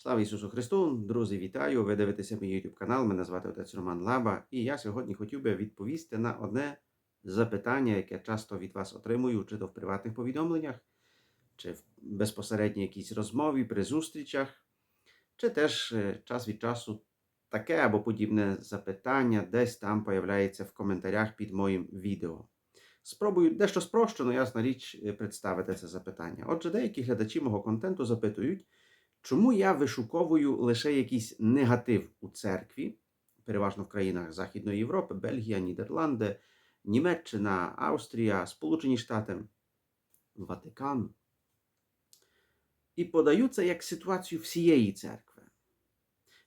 Слава Ісусу Христу! Друзі, вітаю! Ви дивитеся мій YouTube канал. Мене звати отець Роман Лаба, і я сьогодні хотів би відповісти на одне запитання, яке часто від вас отримую, чи то в приватних повідомленнях, чи в безпосередній якійсь розмові, при зустрічах, чи теж е, час від часу таке або подібне запитання десь там появляється в коментарях під моїм відео. Спробую дещо спрощено, ясна річ, е, представити це запитання. Отже, деякі глядачі мого контенту запитують, чому я вишуковую лише якийсь негатив у церкві, переважно в країнах Західної Європи, Бельгія, Нідерланди, Німеччина, Австрія, Сполучені Штати, Ватикан. І подаю це як ситуацію всієї церкви.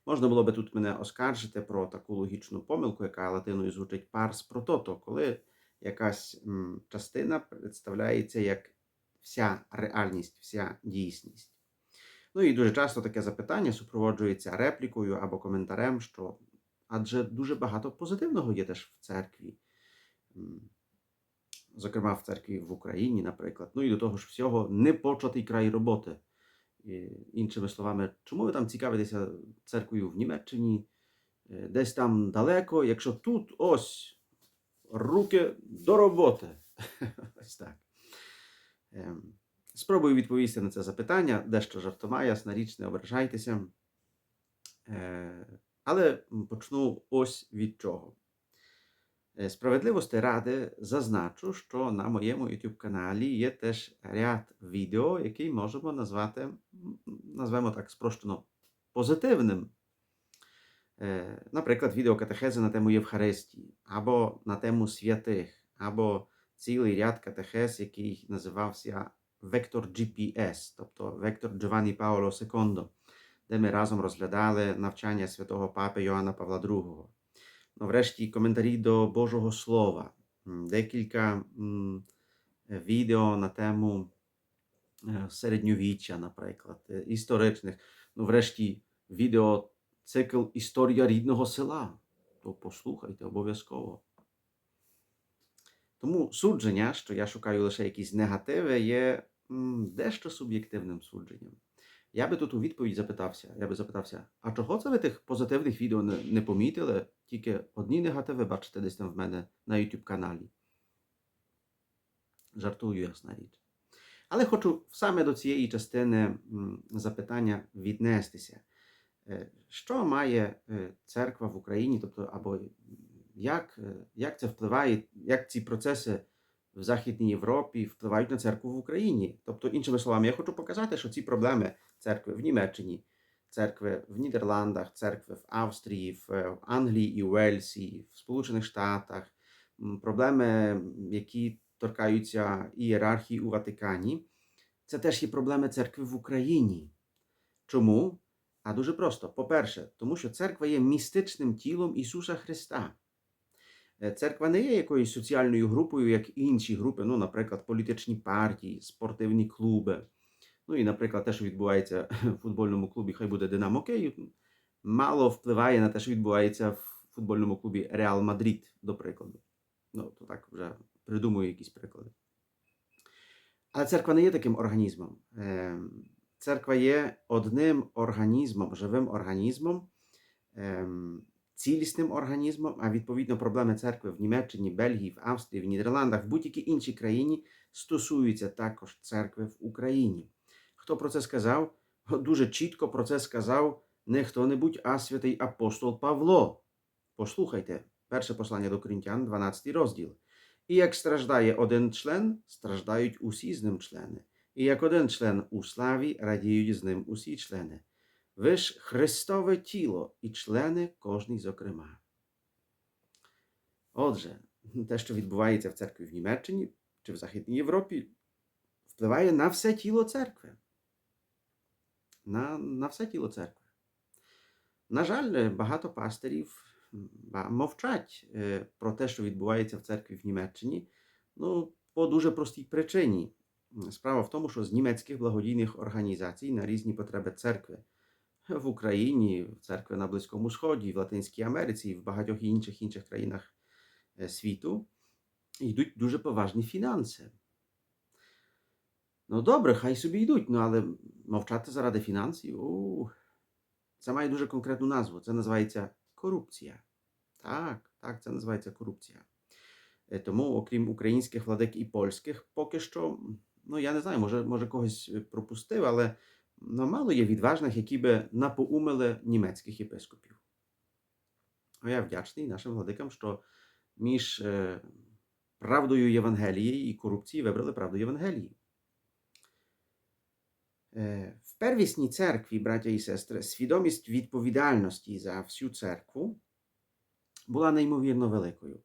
Можна було би тут мене оскаржити про таку логічну помилку, яка латиною звучить парс про тото, коли якась частина представляється як вся реальність, вся дійсність. Ну і дуже часто таке запитання супроводжується реплікою або коментарем, що адже дуже багато позитивного є теж в церкві. Зокрема, в церкві в Україні, наприклад. Ну і до того ж всього, непочатий край роботи. І, іншими словами, чому ви там цікавитеся церквою в Німеччині, е, десь там далеко, якщо тут ось руки до роботи. Ось так. Спробую відповісти на це запитання, дещо жартома, ясна річ, не ображайтеся. Е, Але почну ось від чого. Е, Справедливості ради зазначу, що на моєму YouTube каналі є теж ряд відео, який можемо назвати, назвемо так спрощено, позитивним. Е, Наприклад, відео катехези на тему Євхаристії, або на тему святих, або цілий ряд катехез, який називався Вектор GPS, тобто Вектор Giovanni Paolo II, де ми разом розглядали навчання святого папи Йоанна Павла II. Ну, врешті коментарі до Божого Слова, декілька м, відео на тему е, середньовіччя, наприклад, е, історичних. Ну, врешті, відео цикл Історія рідного села. То послухайте обов'язково. Тому судження, що я шукаю лише якісь негативи, є дещо суб'єктивним судженням. Я би тут у відповідь запитався, я би запитався, а чого це ви тих позитивних відео не, не помітили? Тільки одні негативи бачите десь там в мене на YouTube каналі. Жартую, ясна річ. Але хочу саме до цієї частини запитання віднестися. Е, Що має е, церква в Україні, тобто, або як, е, як це впливає, як ці процеси в Західній Європі впливають на церкву в Україні? Тобто, іншими словами, я хочу показати, що ці проблеми церкви в Німеччині, церкви в Нідерландах, церкви в Австрії, в е, Англії і Уельсі, в Сполучених Штатах, проблеми, які торкаються ієрархії у Ватикані, це теж є проблеми церкви в Україні. Чому? А дуже просто. По-перше, тому що церква є містичним тілом Ісуса Христа. Е, Церква не є якоюсь соціальною групою, як інші групи, ну, наприклад, політичні партії, спортивні клуби. Ну і, наприклад, те, що відбувається в футбольному клубі, хай буде Динамо Київ, мало впливає на те, що відбувається в футбольному клубі Реал Мадрид, до прикладу. Ну, то так вже придумую якісь приклади. Але церква не є таким організмом. Ем, Церква є одним організмом, живим організмом, ем, цілісним організмом, а відповідно проблеми церкви в Німеччині, Бельгії, в Австрії, в Нідерландах, в будь-якій іншій країні стосуються також церкви в Україні. Хто про це сказав? Дуже чітко про це сказав не хто-небудь, а святий апостол Павло. Послухайте, перше послання до Коринтян, 12 розділ. І як страждає один член, страждають усі з ним члени. І як один член у славі, радіють з ним усі члени. Ви ж Христове тіло і члени кожний зокрема. Отже, те, що відбувається в церкві в Німеччині чи в Західній Європі, впливає на все тіло церкви. На, на все тіло церкви. На жаль, багато пастирів мовчать е, про те, що відбувається в церкві в Німеччині, ну, по дуже простій причині. Справа в тому, що з німецьких благодійних організацій на різні потреби церкви в Україні, в церкви на Близькому Сході, в Латинській Америці і в багатьох інших інших країнах е, світу йдуть дуже поважні фінанси. Ну добре, хай собі йдуть, ну але мовчати заради фінансів. У, це має дуже конкретну назву. Це називається корупція. Так, так, це називається корупція. Е, Тому, окрім українських владик і польських, поки що, ну я не знаю, може, може когось е, пропустив, але ну, мало є відважних, які би напоумили німецьких єпископів. А я вдячний нашим владикам, що між е, правдою Євангелії і корупцією вибрали правду Євангелії. Е, В первісній церкві, браття і сестри, свідомість відповідальності за всю церкву була неймовірно великою.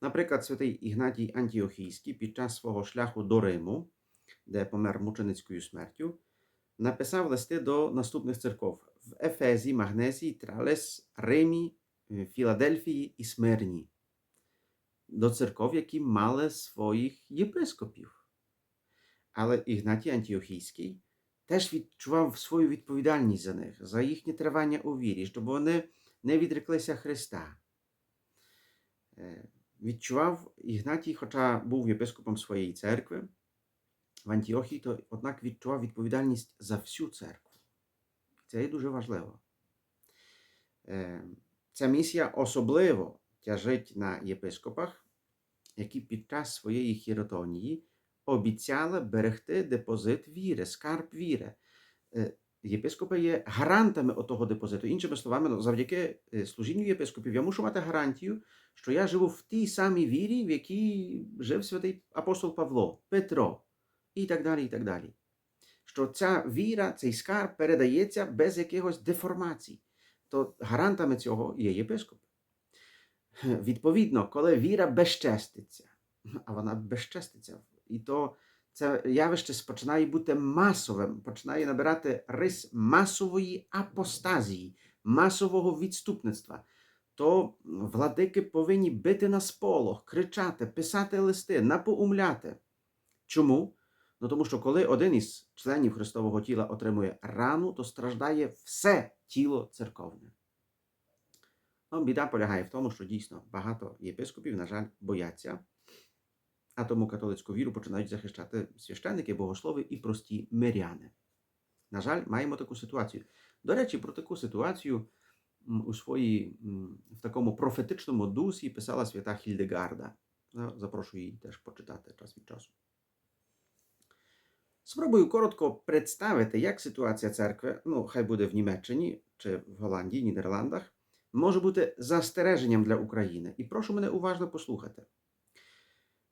Наприклад, святий Ігнатій Антіохійський під час свого шляху до Риму, де помер мученицькою смертю, написав листи до наступних церков в Ефезі, Магнезії, Тралес, Римі, е, Філадельфії і Смирні. До церков, які мали своїх єпископів. Але Ігнатій Антіохійський теж відчував свою відповідальність за них, за їхнє тривання у вірі, щоб вони не відреклися Христа. Е, Відчував Ігнатій, хоча був єпископом своєї церкви в Антіохії, то однак відчував відповідальність за всю церкву. Це є дуже важливо. Е, Ця місія особливо тяжить на єпископах, які під час своєї хіротонії обіцяли берегти депозит віри, скарб віри. Е, Єпископи є гарантами отого депозиту. Іншими словами, ну, завдяки е, служінню єпископів я мушу мати гарантію, що я живу в тій самій вірі, в якій жив святий апостол Павло, Петро і так далі. і так далі. Що ця віра, цей скарб передається без якихось деформацій. То гарантами цього є єпископ. Відповідно, коли віра безчеститься, а вона безчеститься, і то це явище починає бути масовим, починає набирати рис масової апостазії, масового відступництва. То владики повинні бити на сполох, кричати, писати листи, напоумляти. Чому? Ну тому що коли один із членів Христового тіла отримує рану, то страждає все тіло церковне. Ну, біда полягає в тому, що дійсно багато єпископів, на жаль, бояться. А тому католицьку віру починають захищати священники, богослови і прості миряни. На жаль, маємо таку ситуацію. До речі, про таку ситуацію у своїй в такому профетичному дусі писала свята Хільдегарда. Запрошую її теж почитати час від часу. Спробую коротко представити, як ситуація церкви, ну, хай буде в Німеччині чи в Голландії, Нідерландах, може бути застереженням для України. І прошу мене уважно послухати.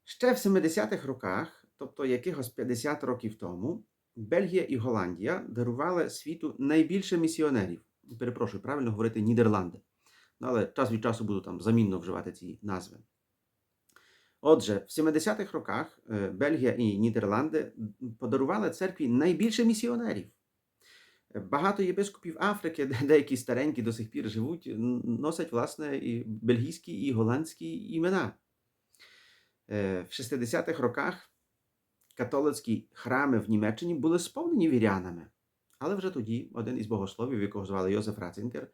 Ще в 70-х роках, тобто якихось 50 років тому, Бельгія і Голландія дарували світу найбільше місіонерів. Перепрошую, правильно говорити Нідерланди. Ну, але час від часу буду там замінно вживати ці назви. Отже, в 70-х роках е, Бельгія і Нідерланди подарували церкві найбільше місіонерів. Багато єпископів Африки, де деякі старенькі до сих пір живуть, носять власне і бельгійські і голландські імена. Е, В 60-х роках католицькі храми в Німеччині були сповнені вірянами. Але вже тоді один із богословів, якого звали Йозеф Ратцингер,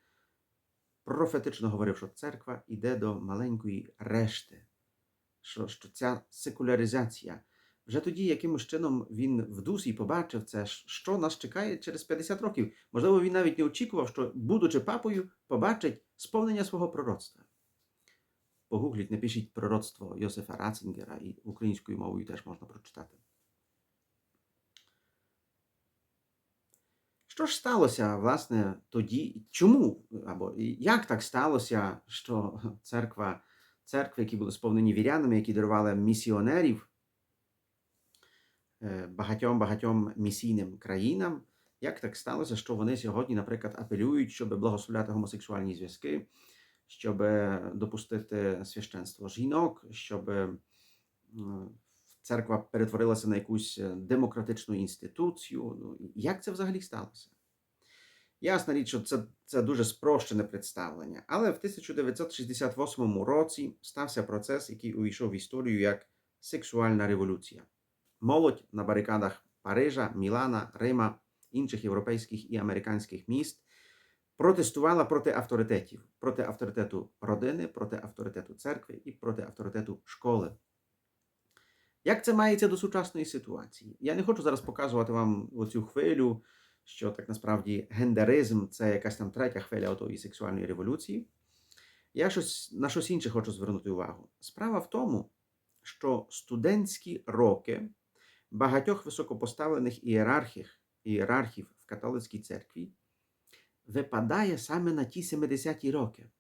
профетично говорив, що церква йде до маленької решти, що, що ця секуляризація. Вже тоді якимось чином він в дусі побачив це, що нас чекає через 50 років. Можливо, він навіть не очікував, що, будучи папою, побачить сповнення свого пророцтва. Погугліть, напишіть пророцтво Йосифа Ратцингера і українською мовою теж можна прочитати. Що ж сталося, власне, тоді? Чому? Або як так сталося, що церква, церкви, які були сповнені вірянами, які дарували місіонерів е, багатьом-багатьом місійним країнам, як так сталося, що вони сьогодні, наприклад, апелюють, щоб благословляти гомосексуальні зв'язки, щоб допустити священство жінок, щоб е, церква перетворилася на якусь е, демократичну інституцію. Ну, як це взагалі сталося? Ясна річ, що це, це дуже спрощене представлення. Але в 1968 році стався процес, який увійшов в історію як сексуальна революція. Молодь на барикадах Парижа, Мілана, Рима, інших європейських і американських міст протестувала проти авторитетів, проти авторитету родини, проти авторитету церкви і проти авторитету школи. Як це мається до сучасної ситуації? Я не хочу зараз показувати вам оцю хвилю що так насправді гендеризм це якась там третя хвиля отої сексуальної революції. Я щось на щось інше хочу звернути увагу. Справа в тому, що студентські роки багатьох високопоставлених ієрархів, ієрархів в католицькій церкві випадає саме на ті 70-ті роки.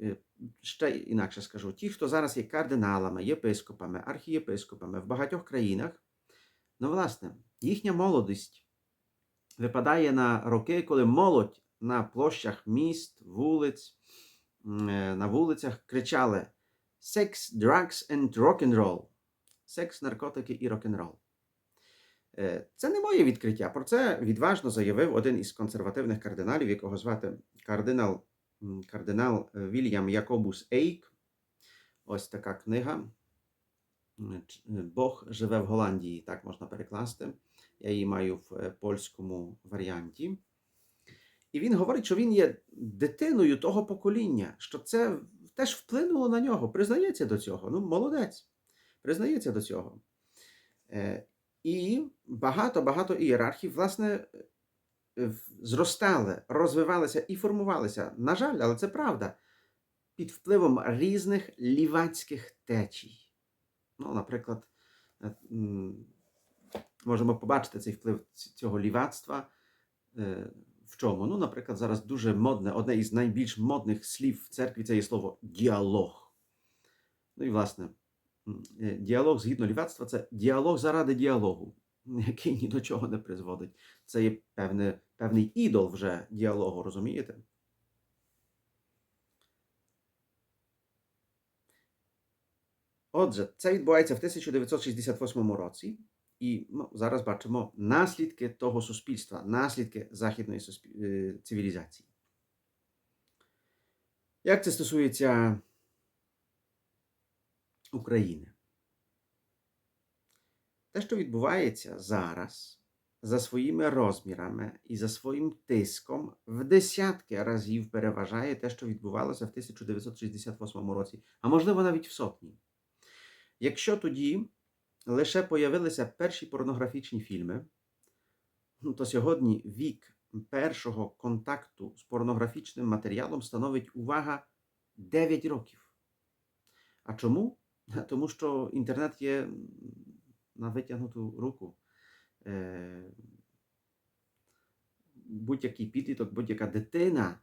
Е, Ще інакше скажу, ті, хто зараз є кардиналами, єпископами, архієпископами в багатьох країнах, ну, власне, їхня молодість випадає на роки, коли молодь на площах міст, вулиць, е, на вулицях кричали Sex, drugs and rock'n'roll. Секс, наркотики і рок-н-рол. Е, Це не моє відкриття. Про це відважно заявив один із консервативних кардиналів, якого звати кардинал, кардинал е, Вільям Якобус Ейк. Ось така книга. Бог живе в Голландії, так можна перекласти. Я її маю в е, польському варіанті. І він говорить, що він є дитиною того покоління, що це теж вплинуло на нього. Признається до цього. Ну, молодець. Признається до цього. Е, І багато-багато ієрархів, власне, е, зростали, розвивалися і формувалися. На жаль, але це правда. Під впливом різних лівацьких течій. Ну, наприклад, е, можемо побачити цей вплив цього лівацтва. е, В чому? Ну, наприклад, зараз дуже модне, одне із найбільш модних слів в церкві це є слово діалог. Ну і власне, е, діалог згідно лівацтва це діалог заради діалогу, який ні до чого не призводить. Це є певне, певний ідол вже діалогу, розумієте? Отже, це відбувається в 1968 році, і ну, зараз бачимо наслідки того суспільства, наслідки західної е, цивілізації. Як це стосується України? Те, що відбувається зараз, за своїми розмірами і за своїм тиском, в десятки разів переважає те, що відбувалося в 1968 році, а можливо навіть в сотні. Якщо тоді лише появилися перші порнографічні фільми, ну, то сьогодні вік першого контакту з порнографічним матеріалом становить увага 9 років. А чому? Тому що інтернет є на витягнуту руку. Е, Будь-який підліток, будь-яка дитина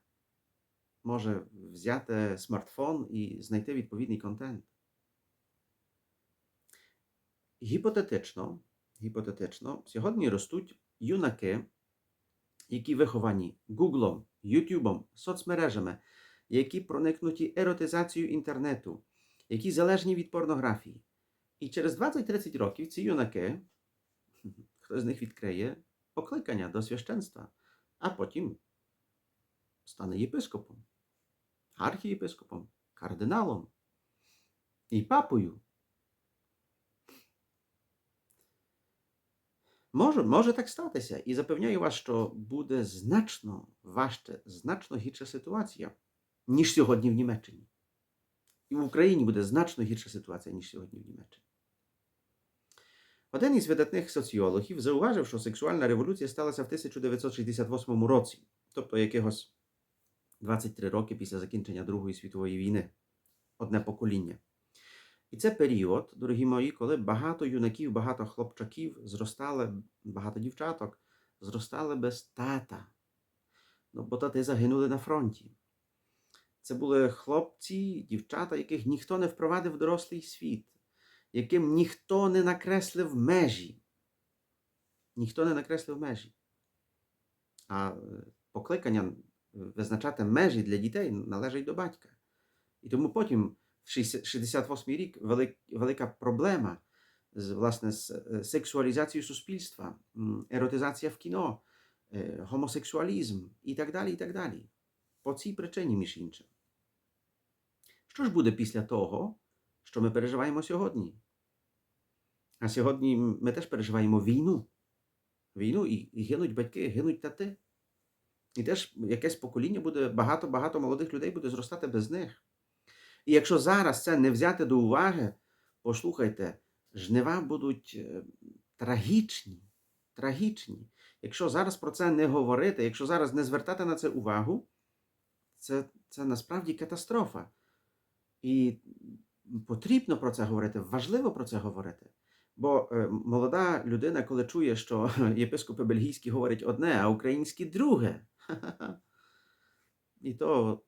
може взяти смартфон і знайти відповідний контент. Гіпотетично, гіпотетично, сьогодні ростуть юнаки, які виховані Гуглом, Ютубом, соцмережами, які проникнуті еротизацією інтернету, які залежні від порнографії. І через 20-30 років ці юнаки, хтось з них відкриє покликання до священства, а потім стане єпископом, архієпископом, кардиналом і папою. Може, може так статися. І запевняю вас, що буде значно важче, значно гірша ситуація, ніж сьогодні в Німеччині. І в Україні буде значно гірша ситуація, ніж сьогодні в Німеччині. Один із видатних соціологів зауважив, що сексуальна революція сталася в 1968 році, тобто якихось 23 роки після закінчення Другої світової війни. Одне покоління. І це період, дорогі мої, коли багато юнаків, багато хлопчаків зростали, багато дівчаток зростали без тата. Ну, бо тати загинули на фронті. Це були хлопці, дівчата, яких ніхто не впровадив в дорослий світ, яким ніхто не накреслив межі. Ніхто не накреслив межі. А е, покликання визначати межі для дітей належить до батька. І тому потім 68 рік велик, велика проблема з, власне, з е, сексуалізацією суспільства, еротизація в кіно, е, гомосексуалізм і так далі, і так далі. По цій причині, між іншим. Що ж буде після того, що ми переживаємо сьогодні? А сьогодні ми теж переживаємо війну. Війну і, і гинуть батьки, гинуть тати. І теж якесь покоління буде, багато-багато молодих людей буде зростати без них. І якщо зараз це не взяти до уваги, послухайте, жнива будуть е, трагічні. Трагічні. Якщо зараз про це не говорити, якщо зараз не звертати на це увагу, це, це насправді катастрофа. І потрібно про це говорити, важливо про це говорити. Бо е, молода людина, коли чує, що єпископи бельгійські говорять одне, а українські друге. І то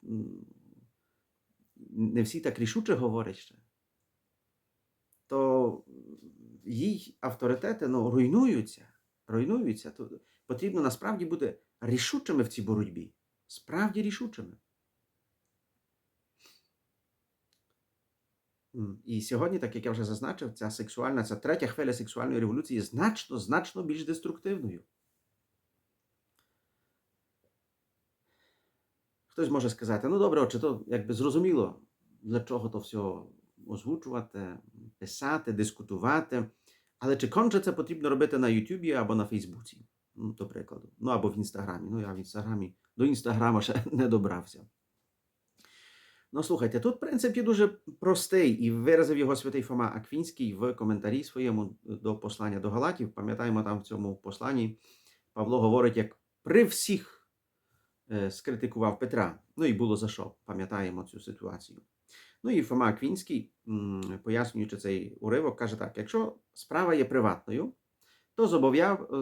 не всі так рішуче говорять ще. То їй авторитети ну, руйнуються. руйнуються. То потрібно насправді бути рішучими в цій боротьбі. Справді рішучими. І сьогодні, так як я вже зазначив, ця сексуальна, ця третя хвиля сексуальної революції значно, значно більш деструктивною. Хтось може сказати, ну добре, чи то якби зрозуміло, для чого то все озвучувати, писати, дискутувати. Але чи конче це потрібно робити на Ютубі або на Фейсбуці, ну, до прикладу, ну або в Інстаграмі. Ну, я в Інстаграмі до Інстаграма ще не добрався. Ну, слухайте, тут принцип є дуже простий, і виразив його святий Фома Аквінський в коментарі своєму до послання до Галатів. Пам'ятаємо, там в цьому посланні Павло говорить, як при всіх скритикував Петра. Ну і було за що, пам'ятаємо цю ситуацію. Ну і Фома Аквінський, м, пояснюючи цей уривок, каже так: якщо справа є приватною, то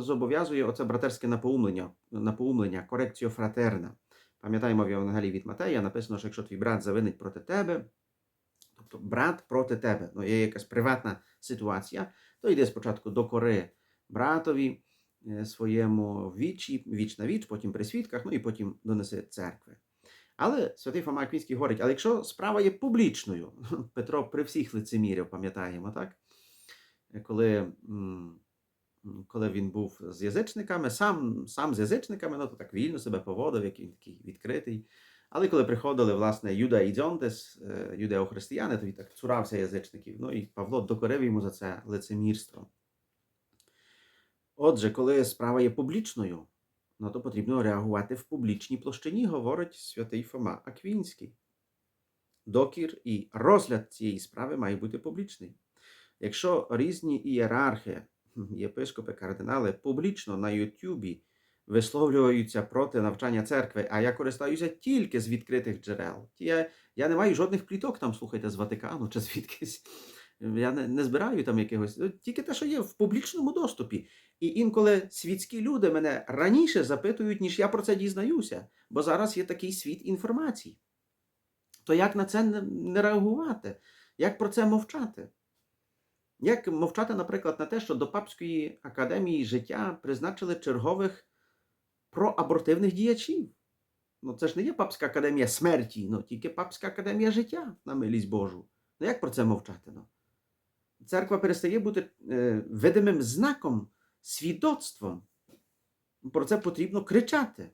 зобов'язує оце братерське напоумлення, напоумлення, корекціо фратерна. Пам'ятаємо в Євангелії від Матея, написано, що якщо твій брат завинить проти тебе, тобто брат проти тебе, ну є якась приватна ситуація, то йди спочатку до кори братові е, своєму вічі, віч на віч, потім при свідках, ну і потім донеси церкви. Але святий Фома Аквінський говорить, але якщо справа є публічною, Петро при всіх лицемірів, пам'ятаємо, так? Е, Коли, коли він був з язичниками, сам, сам з язичниками, ну то так вільно себе поводив, як він такий відкритий. Але коли приходили, власне, Юда і е, юдеохристияни, то він так цурався язичників. Ну і Павло докорив йому за це лицемірство. Отже, коли справа є публічною, ну то потрібно реагувати в публічній площині, говорить святий Фома Аквінський. Докір і розгляд цієї справи має бути публічний. Якщо різні ієрархи, єпископи, кардинали публічно на Ютубі висловлюються проти навчання церкви, а я користаюся тільки з відкритих джерел. Я, я не маю жодних пліток там, слухайте, з Ватикану чи звідкись. Я не, не збираю там якихось, ну, тільки те, що є в публічному доступі. І інколи світські люди мене раніше запитують, ніж я про це дізнаюся, бо зараз є такий світ інформації. То як на це не, реагувати? Як про це мовчати? Як мовчати, наприклад, на те, що до Папської академії життя призначили чергових проабортивних діячів? Ну, це ж не є Папська академія смерті, ну, тільки Папська академія життя, на милість Божу. Ну як про це мовчати? Ну? Церква перестає бути е, видимим знаком, свідоцтвом. Про це потрібно кричати.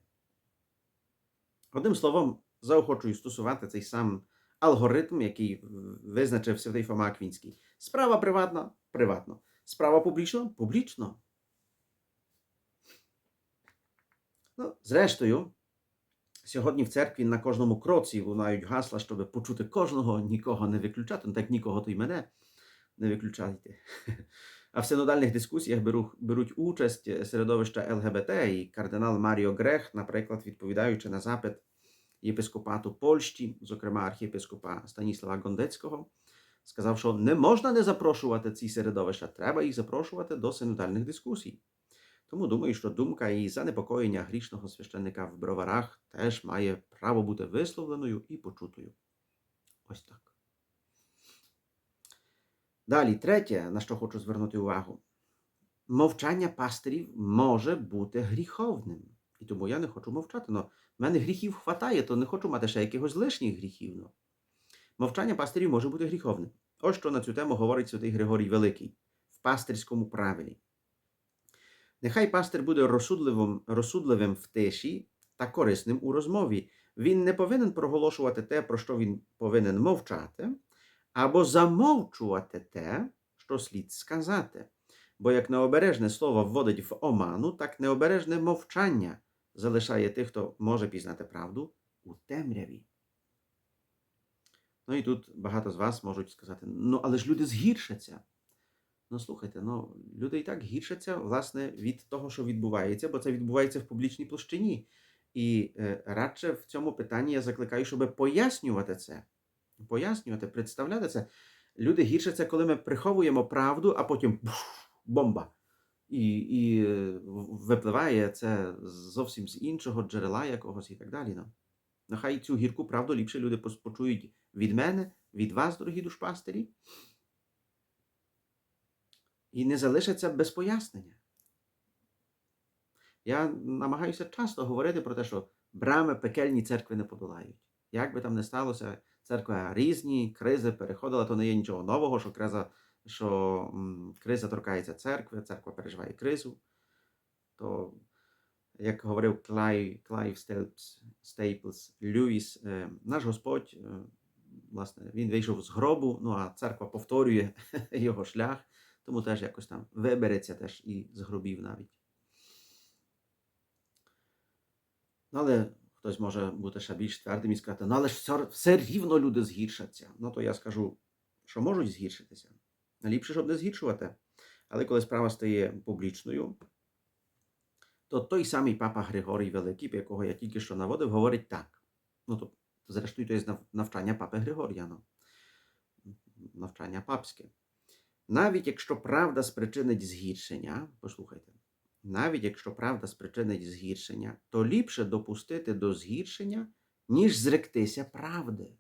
Одним словом, заохочую стосувати цей сам алгоритм, який визначив святий Фома Аквінський. Справа приватна приватно. Справа публічна публічно. Ну, зрештою, сьогодні в церкві на кожному кроці лунають гасла, щоб почути кожного, нікого не виключати. Ну так нікого, то й мене не виключайте. А в синодальних дискусіях беру, беруть участь середовища ЛГБТ і кардинал Маріо Грех, наприклад, відповідаючи на запит єпископату Польщі, зокрема архієпископа Станіслава Гондецького, сказав, що не можна не запрошувати ці середовища, треба їх запрошувати до синодальних дискусій. Тому думаю, що думка і занепокоєння грішного священника в броварах теж має право бути висловленою і почутою. Ось так. Далі, третє, на що хочу звернути увагу. Мовчання пастирів може бути гріховним. І тому я не хочу мовчати. Но в мене гріхів хватає, то не хочу мати ще якихось лишніх гріхів. Но. Мовчання пастирів може бути гріховним. Ось що на цю тему говорить святий Григорій Великий в пастирському правилі. Нехай пастир буде розсудливим, розсудливим в тиші та корисним у розмові. Він не повинен проголошувати те, про що він повинен мовчати, або замовчувати те, що слід сказати. Бо як необережне слово вводить в оману, так необережне мовчання залишає тих, хто може пізнати правду у темряві. Ну і тут багато з вас можуть сказати: ну, але ж люди згіршаться. Ну, слухайте, ну, люди і так гіршаться, власне, від того, що відбувається, бо це відбувається в публічній площині. І е, радше в цьому питанні я закликаю, щоб пояснювати це. Пояснювати, представляти це. Люди гіршаться, коли ми приховуємо правду, а потім пф, бомба. І, і е, випливає це зовсім з іншого джерела якогось і так далі. Ну. Нехай цю гірку правду ліпше люди почують від мене, від вас, дорогі душпастері, і не залишаться без пояснення. Я намагаюся часто говорити про те, що брами пекельні церкви не подолають. Як би там не сталося, церква різні, кризи переходила, то не є нічого нового, що криза, що криза торкається церкви, церква переживає кризу. То, як говорив Клай, Клайв Стейплс, Льюіс, е, наш Господь, е, власне, він вийшов з гробу, ну а церква повторює його шлях, тому теж якось там вибереться теж і з гробів навіть. Але хтось може бути ще більш твердим і сказати, ну але ж все, все рівно люди згіршаться. Ну то я скажу, що можуть згіршитися. Ліпше, щоб не згіршувати. Але коли справа стає публічною, то той самий папа Григорій Великий, якого я тільки що наводив, говорить так. Ну, то, зрештою, то є навчання папи Григорія, ну. навчання папське. Навіть якщо правда спричинить згіршення, послухайте, навіть якщо правда спричинить згіршення, то ліпше допустити до згіршення, ніж зректися правди.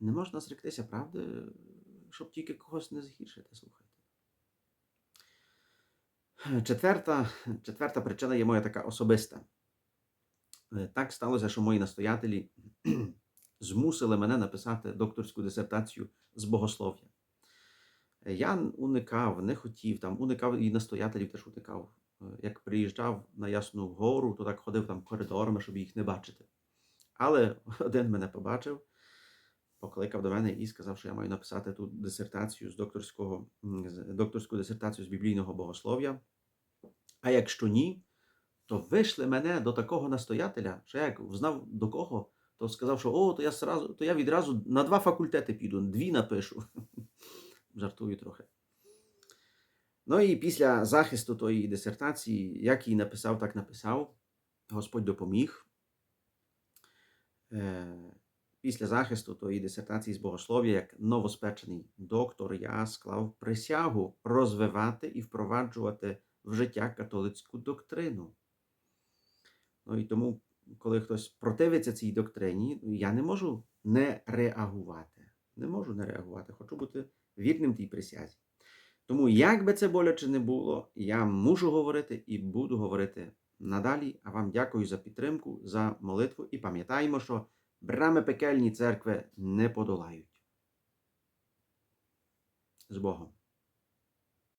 Не можна зректися правди, щоб тільки когось не згіршити, слухайте. Четверта, четверта причина є моя така особиста. Е, Так сталося, що мої настоятелі змусили мене написати докторську дисертацію з богослов'я. Я уникав, не хотів там, уникав і настоятелів теж уникав. Е, Як приїжджав на Ясну гору, то так ходив там коридорами, щоб їх не бачити. Але один мене побачив, покликав до мене і сказав, що я маю написати тут дисертацію з докторського, докторську дисертацію з біблійного богослов'я. А якщо ні, то вийшли мене до такого настоятеля, що я як знав до кого, то сказав, що о, то я сразу, то я відразу на два факультети піду, дві напишу. Жартую трохи. Ну і після захисту тої дисертації, як її написав, так написав. Господь допоміг. Е, Після захисту тої дисертації з богослов'я, як новоспечений доктор, я склав присягу розвивати і впроваджувати в життя католицьку доктрину. Ну і тому, коли хтось противиться цій доктрині, я не можу не реагувати. Не можу не реагувати. Хочу бути вірним тій присязі. Тому, як би це боляче не було, я мушу говорити і буду говорити надалі. А вам дякую за підтримку, за молитву і пам'ятаємо, що брами пекельні церкви не подолають. З Богом.